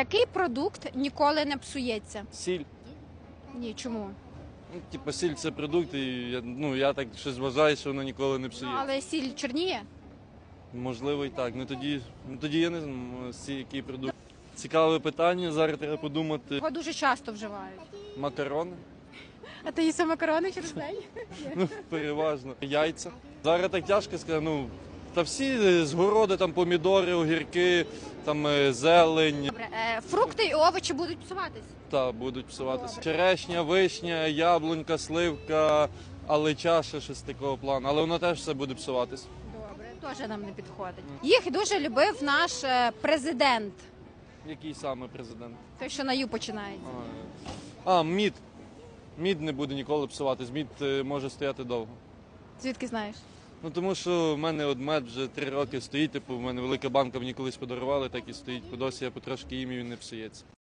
Який продукт ніколи не псується? Сіль. Ні, чому? Ну, типу, сіль це продукт, і я, ну, я так щось вважаю, що воно ніколи не Ну, псує. але сіль чорніє? Можливо, і так. Ну тоді, ну тоді я не знаю, сі- який продукт. Цікаве питання. Зараз треба подумати. Його дуже часто вживають. Макарони, А ти їси макарони через день? ну переважно. Яйця. Зараз так тяжко сказати. Ну та всі е, з городу, там помідори, огірки, там е, зелень. Е, фрукти і овочі будуть псуватись. Та будуть псуватися. Черешня, вишня, яблунька, сливка, алеча, ще щось такого плану. Але воно теж все буде псуватись. Добре, теж нам не підходить. Їх дуже любив наш е, президент, Який саме президент? той, що на ю починається. А, а мід. Мід не буде ніколи псуватись. Мід е, може стояти довго. Звідки знаєш? Ну тому що в мене от мед вже три роки стоїть. Типу, в мене велика банка мені колись подарували, так і стоїть. Досі я потрошки їм і він не псується.